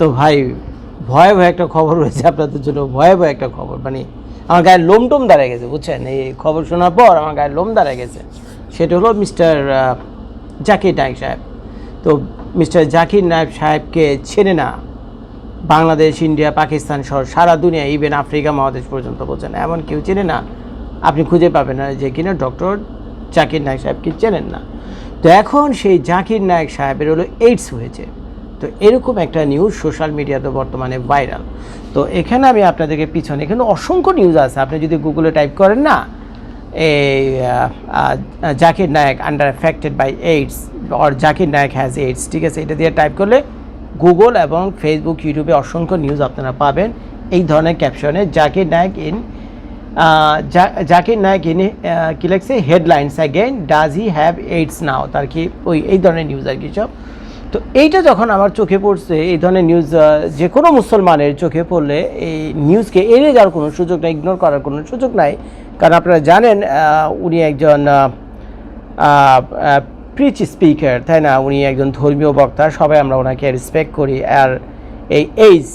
তো ভাই ভয়াবহ একটা খবর রয়েছে আপনাদের জন্য ভয়াবহ একটা খবর। মানে আমার গায়ে লোম টোম দাঁড়িয়ে গেছে, বুঝছেন? এই খবর শোনার পর আমার গায়ে লোম দাঁড়িয়ে গেছে। সেটা হলো মিস্টার জাকির নায়ক সাহেব। তো মিস্টার জাকির নায়ক সাহেবকে চেনে না, বাংলাদেশ, ইন্ডিয়া, পাকিস্তান সহ সারা দুনিয়া, ইভেন আফ্রিকা মহাদেশ পর্যন্ত বোঝেন এমন কেউ চেনে না, আপনি খুঁজে পাবেন না যে কিনা ডক্টর জাকির নায়ক সাহেবকে চেনেন না। তো এখন সেই জাকির নায়ক সাহেবের হলো এইডস হয়েছে। তো এরকম একটা নিউজ সোশ্যাল মিডিয়াতে বর্তমানে ভাইরাল তো এখানে আমি আপনাদেরকে পিছনে এখানে অসংখ্য নিউজ আছে। আপনি যদি গুগলে টাইপ করেন না এই Zakir Naik under affected by AIDS or Zakir Naik has AIDS ঠিক আছে? এটা দিয়ে টাইপ করলে গুগল এবং ফেসবুক ইউটিউবে অসংখ্য নিউজ আপনারা পাবেন। এই ধরনের ক্যাপশনে জাকির নায়ক ইন জাকির নায়ক ইন কি লাগছে headlines again does he have AIDS now তার কি ওই, এই ধরনের নিউজ আর কি সব। তো এইটা যখন আমার চোখে পড়ছে, এই ধরনের নিউজ যে কোনো মুসলমানের চোখে পড়লে এই নিউজকে এড়িয়ে যাওয়ার কোনো সুযোগ নাই ইগনোর করার কোনো সুযোগ নাই। কারণ আপনারা জানেন উনি একজন প্রিচ স্পিকার তাই না? উনি একজন ধর্মীয় বক্তা, সবাই আমরা ওনাকে রেসপেক্ট করি। আর এই এইডস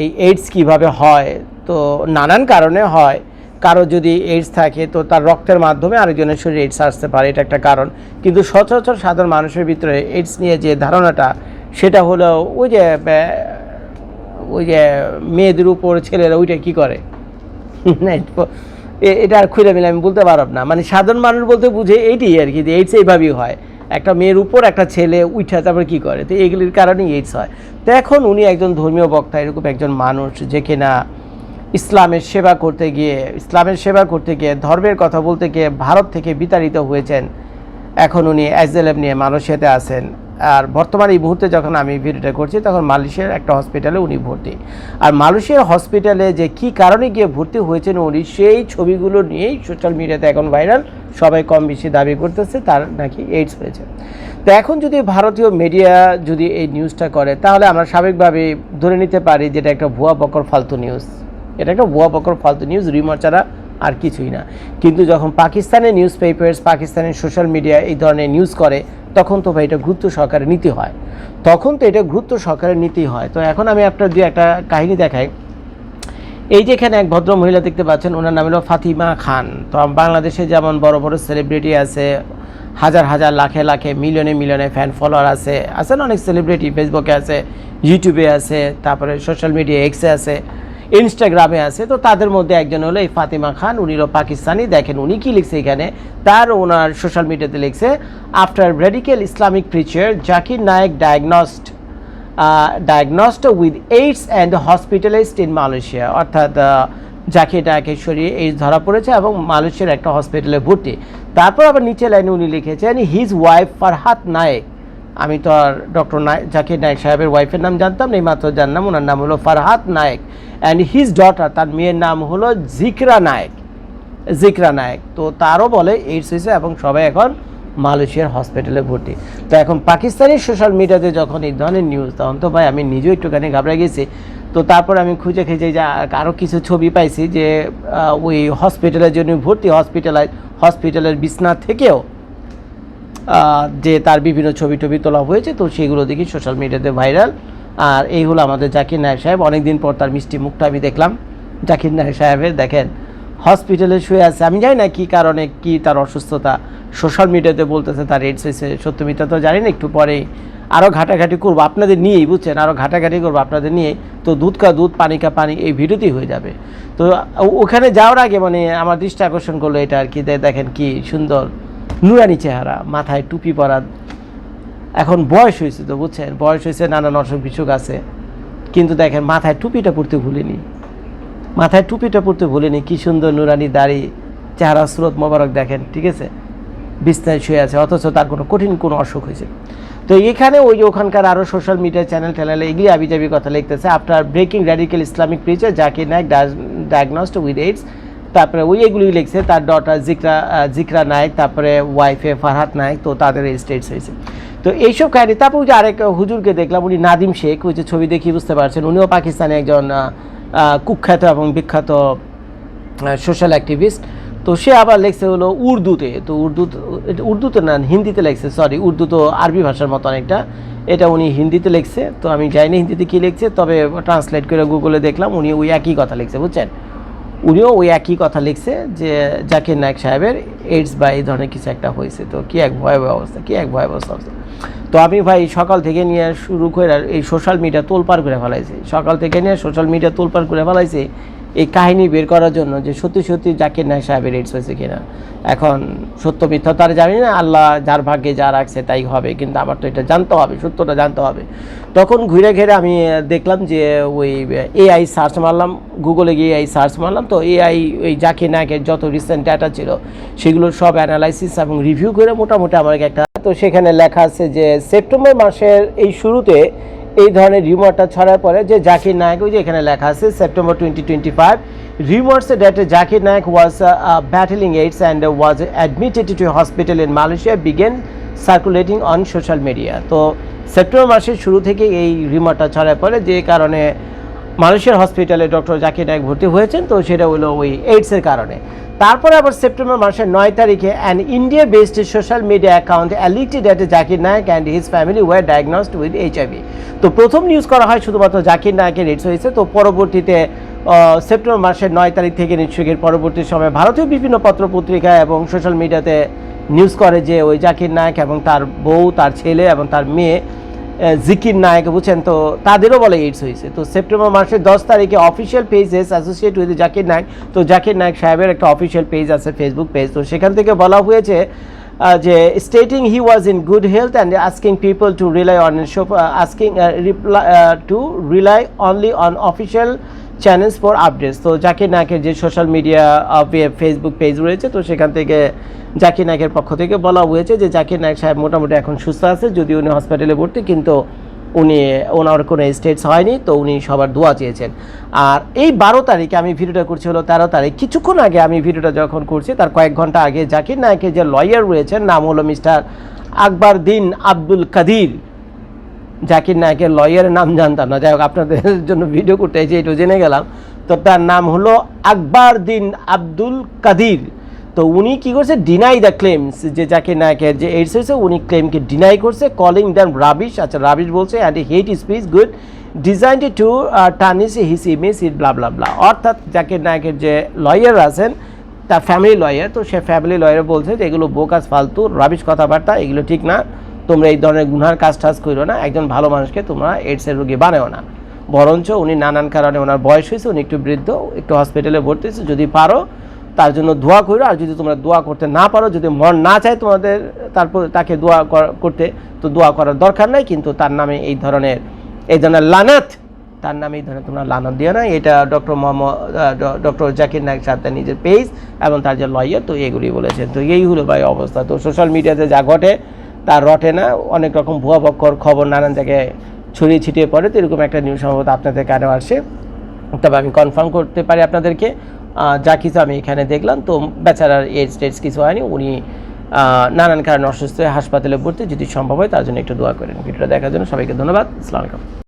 এই এইডস কীভাবে হয়? তো নানান কারণে হয়। কারও যদি এইডস থাকে, তো তার রক্তের মাধ্যমে আরেকজনের শরীরে এইডস আসতে পারে, এটা একটা কারণ। কিন্তু সচরাচর সাধারণ মানুষের ভিতরে এইডস নিয়ে যে ধারণাটা, সেটা হলো ওই যে ওই যে মেয়েদের উপর ছেলেরা ওইটা কি করে? এটা- আর খুলে মিলে আমি বলতে পারব না। মানে সাধারণ মানুষ বলতে বুঝে এইটাই আর কি, যে এইডস এইভাবেই হয়। একটা মেয়ের উপর একটা ছেলে উঠা তারপরে কী করে? তো এগুলির কারণেই এইডস হয়। তো এখন উনি একজন ধর্মীয় বক্তা, এরকম একজন মানুষ, যে কিনা ইসলামের সেবা করতে গিয়ে, ইসলামের সেবা করতে গিয়ে, ধর্মের কথা বলতে গিয়ে ভারত থেকে বিতাড়িত হয়েছেন। এখন উনি অ্যাজেলেম নিয়ে মালয়েশিয়াতে আছেন। আর বর্তমানে এই মুহূর্তে যখন আমি ভিডিওটা করছি, তখন মালয়েশিয়ার একটা হসপিটালে উনি ভর্তি। আর মালয়েশিয়ার হসপিটালে যে কি কারণে গিয়ে ভর্তি হয়েছেন উনি, সেই ছবিগুলো নিয়েই সোশ্যাল মিডিয়াতে এখন ভাইরাল সবাই কম বেশি দাবি করতেছে, তার নাকি এইডস হয়েছে। তো এখন যদি ভারতীয় মিডিয়া যদি এই নিউজটা করে, তাহলে আমরা স্বাভাবিকভাবে ধরে নিতে পারি যেটা একটা ভুয়া বকর ফালতু নিউজ এটা একটা ভুয়া বকর ফালতু নিউজ রিমার ছাড়া আর কিছুই না। কিন্তু যখন পাকিস্তানের নিউজ পেপার্স পাকিস্তানের সোশ্যাল মিডিয়া এই ধরনের নিউজ করে, তখন তো ভাই এটা গুরুত্ব সহকারে নিতে হয়। তখন তো এটা গুরুত্ব সহকারে নিতেই হয়। তো এখন আমি আপনার দুই একটা কাহিনী দেখাই। এই যে এখানে এক ভদ্র মহিলা দেখতে পাচ্ছেন, ওনার নাম হলো ফাতিমা খান। তো বাংলাদেশে যেমন বড় বড় সেলিব্রিটি আছে, হাজার হাজার, লাখে লাখে, মিলিয়নে মিলিয়নে ফ্যান ফলোয়ার আছে আছেন অনেক সেলিব্রিটি ফেসবুকে আছে ইউটিউবে আছে, তারপরে সোশ্যাল মিডিয়া এক্সে আছে। ইনস্টাগ্রামে আছে। তো তাদের মধ্যে একজন হলো এই ফাতিমা খান, উনি হলো পাকিস্তানি। দেখেন উনি কি লিখছে এখানে? তার ওনার সোশ্যাল মিডিয়াতে লিখছে after radical Islamic preacher Zakir Naik diagnosed diagnosed with AIDS and hospitalised in Malaysia অর্থাৎ জাকির যাকে ডাকে শরীরে এইডস ধরা পড়েছে এবং মালয়েশিয়ার একটা হসপিটালে ভর্তি। তারপর আবার নিচে লাইনে উনি লিখেছেন হিজ ওয়াইফ ফারহাত নায়েক আমি তো আর ডক্টর নায়ক জাকির নায়ক সাহেবের ওয়াইফের নাম জানতাম না এই মাত্র জানলাম ওনার নাম হলো Farhat Naik and his daughter তার মেয়ের নাম হলো জিকরা নায়ক, জিকরা নায়েক। তো তারও বলে এইডস হয়েছে এবং সবাই এখন মালয়েশিয়ার হসপিটালে ভর্তি। তো এখন পাকিস্তানি সোশ্যাল মিডিয়াতে যখন এই ধরনের নিউজ তখন তো ভাই আমি নিজেও একটুখানি ঘাবড়ে গেছি। তো তারপর আমি খুঁজে খুঁজে যে আরও কিছু ছবি পাইছি যে ওই হসপিটালের জন্য ভর্তি হসপিটালাইজ হসপিটালের বিছনা থেকেও যে তার বিভিন্ন ছবি টবি তোলা হয়েছে, তো সেগুলো দেখি সোশ্যাল মিডিয়াতে ভাইরাল আর এই হলো আমাদের জাকির নায়ক সাহেব। অনেকদিন পর তার মিষ্টি মুখটা আমি দেখলাম। জাকির নায়ক সাহেবের, দেখেন হসপিটালে শুয়ে আছে। আমি জানি না কী কারণে কি তার অসুস্থতা। সোশ্যাল মিডিয়াতে বলতেছে তার এইডস হয়েছে। সত্য তো জানি না, একটু পরেই আরও ঘাটাঘাটি করব। আপনাদের নিয়েই, বুঝছেন আরও ঘাটাঘাটি করব আপনাদের নিয়ে তো দুধ কা দুধ, পানি কা পানি, এই ভিডিওতেই হয়ে যাবে। তো ওখানে যাওয়ার আগে মানে আমার দৃষ্টি আকর্ষণ করল এটা আর কি। দেখেন কি সুন্দর নুরানি চেহারা, মাথায় টুপি পরা। এখন বয়স হয়েছে তো, বুঝছেন? বয়স হয়েছে নানান অসুখ বিসুখ আছে। কিন্তু দেখেন, মাথায় টুপিটা পরতে ভুলিনি। মাথায় টুপিটা পরতে ভুলিনি, কি সুন্দর নুরানি দাড়ি, চেহারা স্রোত মোবারক দেখেন, ঠিক আছে? বিছনায় শুয়ে আছে, অথচ তার কোনো কঠিন কোনো অসুখ হয়েছে। তো এখানে ওই যে ওখানকার আরও সোশ্যাল মিডিয়া চ্যানেল ট্যানেলে এগুলি আবিজাবি কথা লিখতেছে after breaking radical Islamic preacher Zakir Naik diagnosed with AIDS তারপরে ওই এগুলি লিখছে, তার ডটার জিকরা জিকরা নায়ক, তারপরে ওয়াইফে ফারহাত নায়ক, তো তাদের স্টেটস হয়েছে তো এইসব কাহিনী, তারপর ওই যে আরেক হুজুরকে দেখলাম, উনি নাদিম শেখ, ওই যে ছবি দেখি বুঝতে পারছেন, উনিও পাকিস্তানে একজন কুখ্যাত এবং বিখ্যাত সোশ্যাল অ্যাক্টিভিস্ট তো সে আবার লেখছে হলো উর্দুতে, তো উর্দু, উর্দুতে না, হিন্দিতে লেখছে সরি উর্দু তো আরবি ভাষার মতো অনেকটা। এটা উনি হিন্দিতে লিখছে, তো আমি জানি হিন্দিতে কী লিখছে, তবে ট্রান্সলেট করে গুগলে দেখলাম, উনি ওই একই কথা লিখছে, বুঝছেন? উনিও ওই একই কথা লিখছে যে জাকির নায়ক সাহেবের এইডস বা এই ধরনের কিছু একটা হয়েছে। তো কি এক ভয়াবহ অবস্থা, কী এক ভয়াবহ অবস্থা। তো আমি ভাই সকাল থেকে নিয়ে শুরু করে এই সোশ্যাল মিডিয়া তোলপার করে ফেলাইছি। সকাল থেকে নিয়ে সোশ্যাল মিডিয়া তোলপার করে ফেলাইছি এই কাহিনী বের করার জন্য যে সত্যি সত্যি জাকির নায়ক সাহেবের এইডস হয়েছে কিনা। এখন সত্য মিথ্যা তো আর জানি না, আল্লাহ যার ভাগ্যে যা রাখছে তাই হবে, কিন্তু আমার তো এটা জানতে হবে, সত্যটা জানতে হবে। তখন ঘুরে ঘিরে আমি দেখলাম যে ওই এআই সার্চ মারলাম গুগলে গিয়ে এআই সার্চ মারলাম, তো এআই ওই জাকির নায়কের যত রিসেন্ট ডাটা ছিল, সেগুলো সব অ্যানালাইসিস এবং রিভিউ করে মোটামুটি আমার একটা। তো সেখানে লেখা আছে যে সেপ্টেম্বর মাসের এই শুরুতে এই ধরনের রিউমারটা ছড়ার পরে যে জাকির নায়ক, ওই যে এখানে লেখা আছে September twenty twenty five rumours Zakir Naik was battling AIDS and was admitted to hospital in Malaysia began circulating on social media তো সেপ্টেম্বর মাসের শুরু থেকে এই রিউমারটা ছড়ার পরে যে কারণে মালয়েশিয়ার হসপিটালে ডক্টর জাকির নায়ক ভর্তি হয়েছেন, তো সেটা হলো ওই এইডসের কারণে। তারপরে আবার সেপ্টেম্বর মাসের নয় তারিখে an India based social media account alleged at Zakir Naik and his family were diagnosed with HIV তো প্রথম নিউজ করা হয় শুধুমাত্র জাকির নায়কের এইডস হয়েছে, তো পরবর্তীতে সেপ্টেম্বর মাসের নয় তারিখ থেকে নিশ্চয়ই পরবর্তী সময়ে ভারতীয় বিভিন্ন পত্র পত্রিকা এবং সোশ্যাল মিডিয়াতে নিউজ করে যে ওই জাকির নায়ক এবং তার বউ, তার ছেলে এবং তার মেয়ে জিকির নায়ক, বুঝছেন? তো তাদেরও বলে এইডস হয়েছে। তো সেপ্টেম্বর মাসের দশ তারিখে official pages associate with Zakir Naik. তো জাকির নায়ক সাহেবের একটা অফিসিয়াল পেজ আছে ফেসবুক পেজ তো সেখান থেকে বলা হয়েছে যে stating he was in good health and asking people to rely on asking to rely only on official channels for updates তো জাকির নায়কের যে সোশ্যাল মিডিয়া ফেসবুক পেজ রয়েছে, তো সেখান থেকে জাকির নায়কের পক্ষ থেকে বলা হয়েছে যে জাকির নায়ক সাহেব মোটামুটি এখন সুস্থ আছে যদি উনি হসপিটালে ভর্তি, কিন্তু উনি, ওনার কোনো স্টেটস হয়নি, তো উনি সবার দোয়া চেয়েছেন। আর এই বারো তারিখে আমি ভিডিওটা করছি হলো তেরো তারিখ। কিছুক্ষণ আগে আমি ভিডিওটা যখন করছি, তার কয়েক ঘণ্টা আগে জাকির নায়কের যে লয়ার রয়েছেন, নাম হলো মিস্টার আকবর দিন আব্দুল কাদির। জাকির নায়কের লয়ারের নাম জানতাম না। যাই হোক, আপনাদের জন্য ভিডিও করতে এসে একটু জেনে গেলাম। তো তার নাম হলো আকবর দিন আব্দুল কাদির। তো উনি কি করছে? ডিনাই দ্য ক্লেমস যে জাকির নায়কের যে এইডস হয়েছে, উনি ক্লেমকে ডিনাই করছে কলিং দ্যাম রাবিশ আচ্ছা রাবিশ বলছে and hate speech good design to tarnish his image it blah blah blah অর্থাৎ জাকির নায়কের যে লয়ার আছেন, তার ফ্যামিলি লয়ার তো সে ফ্যামিলি লয়ার বলছে যে, এগুলো বোকাস, ফালতু রাবিশ কথাবার্তা, এগুলো ঠিক না। তোমরা এই ধরনের গুনহার কাজ টাজ করো না, একজন ভালো মানুষকে তোমরা এইডসের রোগী বানাও না। বরঞ্চ উনি নানান কারণে ওনার বয়স হয়েছে, উনি একটু বৃদ্ধ, একটু হসপিটালে ভর্তি হয়েছে, যদি পারো তার জন্য দোয়া করো আর যদি তোমরা দোয়া করতে না পারো, যদি মন না চায় তোমাদের তারপর তাকে দোয়া কর- করতে, তো দোয়া করার দরকার নাই, কিন্তু তার নামে এই ধরনের এই ধরনের লানাত, তার নামে এই ধরনের তোমরা লানত দিও না। এটা ডক্টর মোহাম্মদ ডক্টর জাকির নায়ক সাহেব তার নিজের পেজ এবং তার যে লয়ার তো এগুলি বলেছেন তো এই হলো ভাই অবস্থা। তো সোশ্যাল মিডিয়াতে যা ঘটে তার রটে না। অনেক রকম ভুয়া বক্কর খবর নানান জায়গায় ছড়িয়ে ছিটিয়ে পড়ে তো এরকম একটা নিউজ সম্ভবত আপনাদের কানেও আসে। তবে আমি কনফার্ম করতে পারি আপনাদেরকে। যা কিছু আমি এখানে দেখলাম, তো বেচারার এজ টেজ কিছু হয়নি। উনি নানান কারণে অসুস্থ হয়ে হাসপাতালে ভর্তি। যদি সম্ভব হয় তার জন্য একটু দোয়া করেন। ভিডিওটা দেখার জন্য সবাইকে ধন্যবাদ। আসসালামু আলাইকুম।